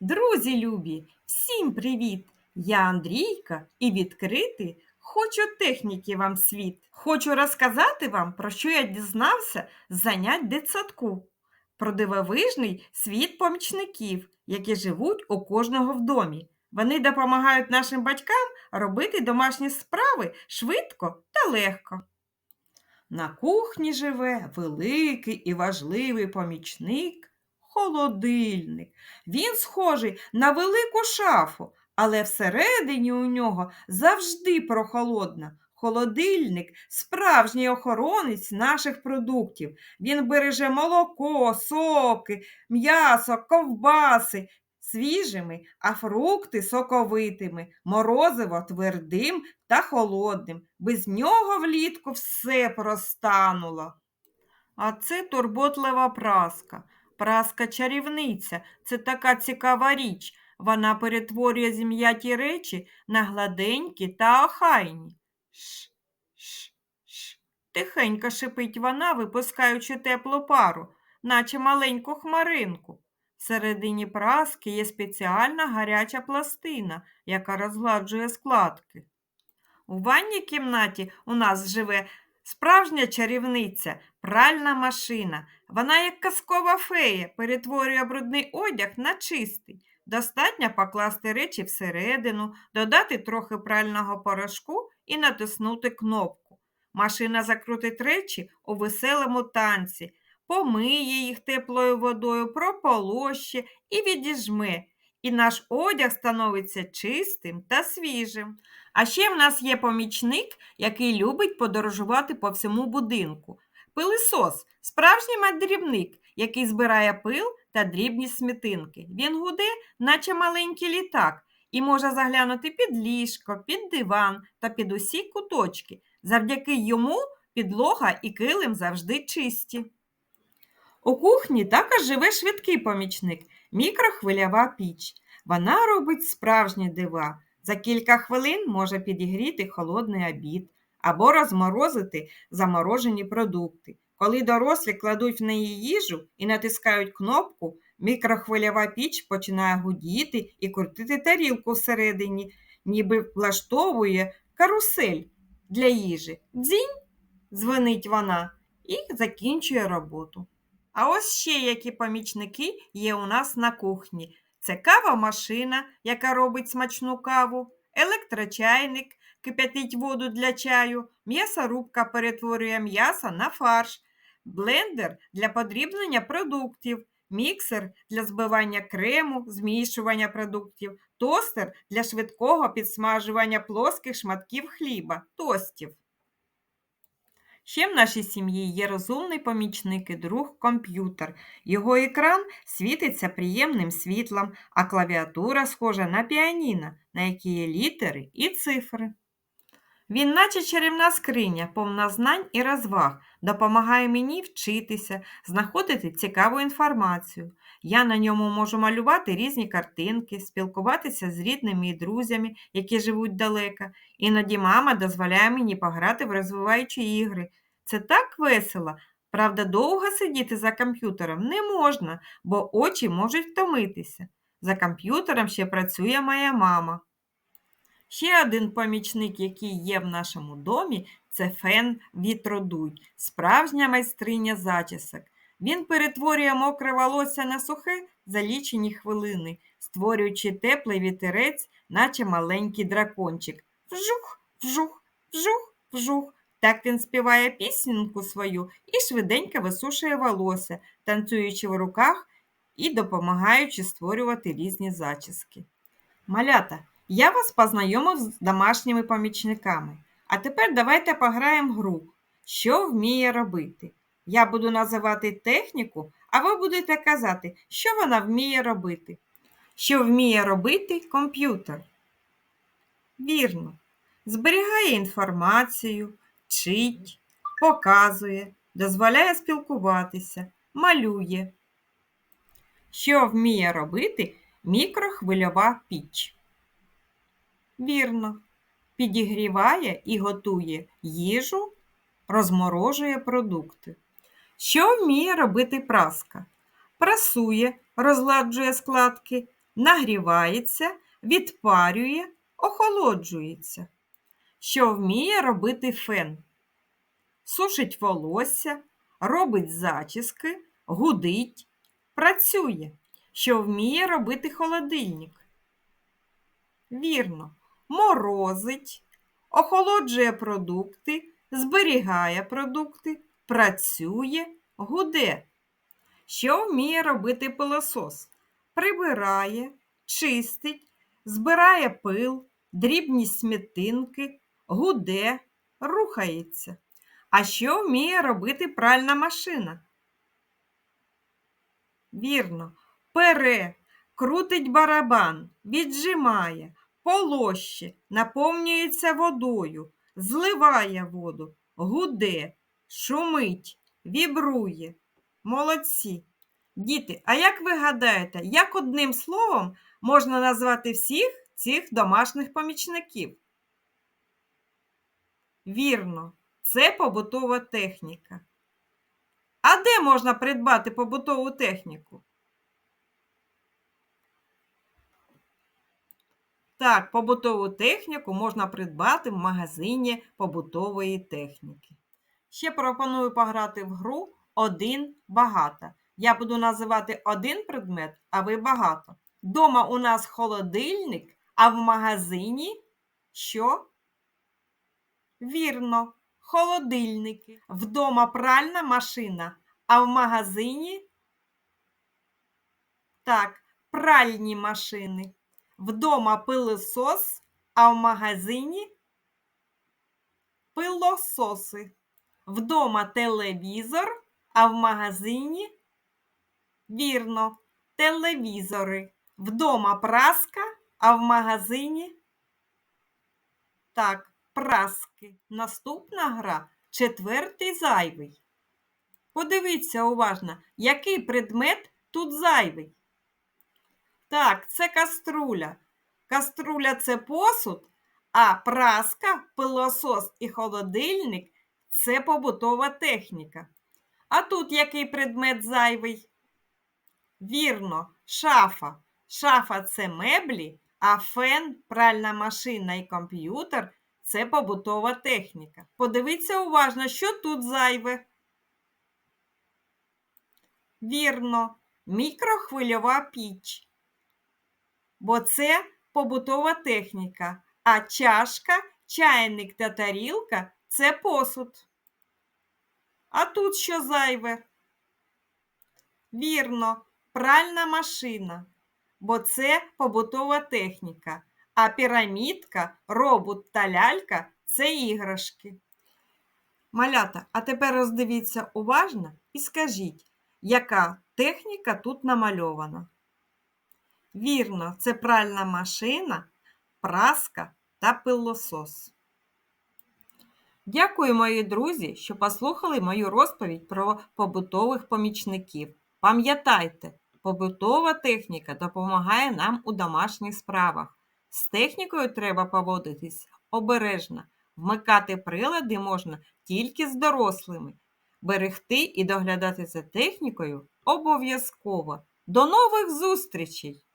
Друзі любі, всім привіт! Я Андрійка і відкрити хочу техніки вам світ. Хочу розказати вам, про що я дізнався з занять дитсадку. Про дивовижний світ помічників, які живуть у кожного в домі. Вони допомагають нашим батькам робити домашні справи швидко та легко. На кухні живе великий і важливий помічник холодильник. Він схожий на велику шафу, але всередині у нього завжди прохолодно. Холодильник справжній охоронець наших продуктів. Він береже молоко, соки, м'ясо, ковбаси свіжими, а фрукти соковитими, морозиво твердим та холодним. Без нього влітку все простануло. А це турботлива праска. Праска чарівниця це така цікава річ. Вона перетворює зім'яті речі на гладенькі та охайні. Ш, ш, ш. Тихенько шипить вона, випускаючи теплу пару, наче маленьку хмаринку. Всередині праски є спеціальна гаряча пластина, яка розгладжує складки. У ванній кімнаті у нас живе справжня чарівниця, пральна машина. Вона, як казкова фея, перетворює брудний одяг на чистий. Достатньо покласти речі всередину, додати трохи прального порошку і натиснути кнопку. Машина закрутить речі у веселому танці, помиє їх теплою водою, прополоще і відіжме. І наш одяг становиться чистим та свіжим. А ще в нас є помічник, який любить подорожувати по всьому будинку. Пилисос справжній мандрівник, який збирає пил та дрібні смітинки. Він гуде, наче маленький літак, і може заглянути під ліжко, під диван та під усі куточки. Завдяки йому підлога і килим завжди чисті. У кухні також живе швидкий помічник мікрохвильова піч. Вона робить справжні дива. За кілька хвилин може підігріти холодний обід або розморозити заморожені продукти. Коли дорослі кладуть в неї їжу і натискають кнопку, мікрохвильова піч починає гудіти і крутити тарілку всередині, ніби влаштовує карусель для їжі. Дзінь, дзвонить вона і закінчує роботу. А ось ще які помічники є у нас на кухні. Це кава-машина, яка робить смачну каву, електрочайник, кип'ятить воду для чаю, м'ясорубка перетворює м'ясо на фарш, блендер для подрібнення продуктів, міксер для збивання крему, змішування продуктів, тостер для швидкого підсмажування плоских шматків хліба, тостів. Ще в нашій сім'ї є розумний помічник і друг комп'ютер. Його екран світиться приємним світлом, а клавіатура схожа на піаніно, на якій є літери і цифри. Він, наче чарівна скриня, повна знань і розваг, допомагає мені вчитися, знаходити цікаву інформацію. Я на ньому можу малювати різні картинки, спілкуватися з рідними і друзями, які живуть далеко. Іноді мама дозволяє мені пограти в розвиваючі ігри. Це так весело. Правда, довго сидіти за комп'ютером не можна, бо очі можуть втомитися. За комп'ютером ще працює моя мама. Ще один помічник, який є в нашому домі, це фен вітродуй, справжня майстриня зачісок. Він перетворює мокре волосся на сухе за лічені хвилини, створюючи теплий вітерець, наче маленький дракончик. Вжух, вжух, вжух, вжух. Так він співає пісеньку свою і швиденько висушує волосся, танцюючи в руках і допомагаючи створювати різні зачіски. Малята, я вас познайомив з домашніми помічниками. А тепер давайте пограємо гру, що вміє робити. Я буду називати техніку, а ви будете казати, що вона вміє робити. Що вміє робити комп'ютер? Вірно. Зберігає інформацію, вчить, показує, дозволяє спілкуватися, малює. Що вміє робити мікрохвильова піч? Вірно, підігріває і готує їжу, розморожує продукти. Що вміє робити праска? Прасує, розладжує складки, нагрівається, відпарює, охолоджується. Що вміє робити фен? Сушить волосся, робить зачіски, гудить, працює. Що вміє робити холодильник? Вірно, морозить, охолоджує продукти, зберігає продукти, працює, гуде. Що вміє робити пилосос? Прибирає, чистить, збирає пил, дрібні смітинки, гуде, рухається. А що вміє робити пральна машина? Вірно, пере, крутить барабан, віджимає, полоще, наповнюється водою, зливає воду, гуде, шумить, вібрує. Молодці. Діти, а як ви гадаєте, як одним словом можна назвати всіх цих домашніх помічників? Вірно, це побутова техніка. А де можна придбати побутову техніку? Так, побутову техніку можна придбати в магазині побутової техніки. Ще пропоную пограти в гру один багато. Я буду називати один предмет, а ви багато. Дома у нас холодильник, а в магазині що? Вірно, холодильники. Вдома пральна машина, а в магазині так, пральні машини. Вдома пилосос, а в магазині пилососи. Вдома телевізор, а в магазині вірно, телевізори. Вдома праска, а в магазині так, праски. Наступна гра четвертий зайвий. Подивіться уважно, який предмет тут зайвий. Так, це каструля. Каструля це посуд, а праска, пилосос і холодильник це побутова техніка. А тут який предмет зайвий? Вірно, шафа. Шафа це меблі, а фен, пральна машина і комп'ютер це побутова техніка. Подивіться уважно, що тут зайве. Вірно, мікрохвильова піч. Бо це побутова техніка, а чашка, чайник та тарілка це посуд. А тут що зайве? Вірно, пральна машина, бо це побутова техніка, а пірамідка, робот та лялька це іграшки. Малята, а тепер роздивіться уважно і скажіть, яка техніка тут намальована? Вірно, це пральна машина, праска та пилосос. Дякую, мої друзі, що послухали мою розповідь про побутових помічників. Пам'ятайте, побутова техніка допомагає нам у домашніх справах. З технікою треба поводитись обережно. Вмикати прилади можна тільки з дорослими. Берегти і доглядати за технікою обов'язково. До нових зустрічей!